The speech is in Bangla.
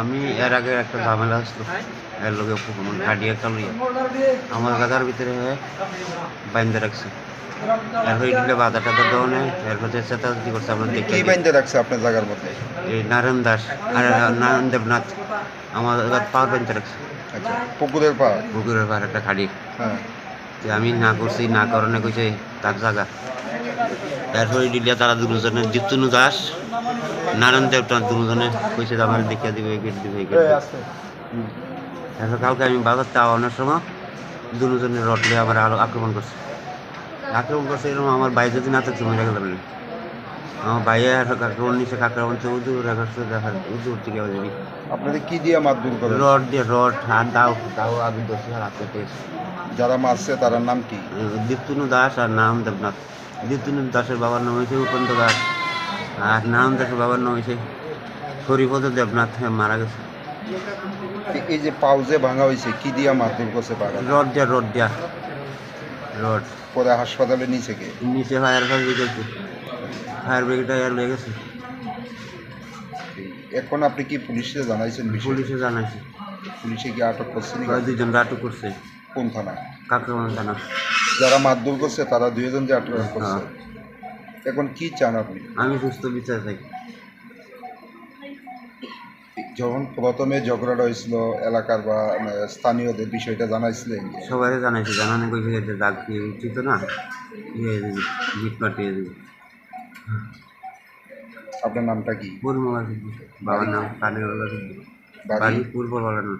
আমি এর আগে একটা ঝামেলা আসলো। এর লোকে কাটিয়ে একটা লইয়া আমার গাদার ভিতরে বাইন্দে রাখছে। বাধা টাধা দেওয়া চেষ্টাচাতি করছে আমরা দেখে কি বাইন্দে রাখছে আপনার জায়গার মধ্যে? এই নারায়ণ দাস আর নারায়ণ দেবনাথ আমার পাওয়ার বাইন্দে রাখছে। আচ্ছা পুকুরের পুকুরের একটা খাড়ি। হ্যাঁ। আমি না করছি না কারণে কইছে তার জায়গা। এরপরে দিলে তারা দুজনে জিতুনু দাস নারায়ণ দেবনাথ দুজনে কইছে যে আমার দেখিয়ে দিবে গেট দিবে গেট দিবে। এরপর কালকে আমি বাজার যাওয়ানোর সময় দুজনের রটলে আবার আরও আক্রমণ করছে। আক্রমণ করছে এরকম আমার ভাই যদি না থাকছে মরে গেলাম আমার ভাইয়া আক্রমণ নিচে আক্রমণ তো উদূর রাখাচ্ছে দেখার উদূর থেকে যাবি আপনাদের কি দিয়ে মারধর করে রড দিয়ে রড হাত দাও দাও আগে দোষী আর হাতে যারা মারছে তার নাম কি? দীপ্তনু দাস আর নাম দেবনাথ। দীপ্তনু দাসের বাবার নাম হয়েছে উপেন্দ্র দাস। আর নাম দাসের বাবার নাম হয়েছে হরিপদ দেবনাথ হ্যাঁ, মারা গেছে। এই যে পাউজে ভাঙা হয়েছে কি দিয়া মারধর করছে রড দিয়া রড দিয়া। রড। পরে হাসপাতালে নিচে কে? নিচে ফায়ার সার্ভিস গেছে। ফায়ার ব্রিগেড আর লেগে গেছে। এখন আপনি কি পুলিশে জানাইছেন পুলিশে জানাইছে। পুলিশে কি আটক করছে? ওরা আটক করছে। কোন থানা? কাকরমান থানা। যারা মারধর করছে তারা দুইজন যে আটক করছে। হ্যাঁ। এখন কি চান আপনি? আমি সুস্থ বিচার চাই। যখন প্রথমে ঝগড়াটা হয়েছিল এলাকার বা স্থানীয়দের বিষয়টা জানাইছিলেন? সবাই জানাইছে জানানো কইছে যে দাগ দিয়ে উচিত না। ইয়ে গিট পাঠিয়ে আপনার নামটা কি? পূর্ব বাবার নাম কানে বাড়ি? পূর্ব বাবার নাম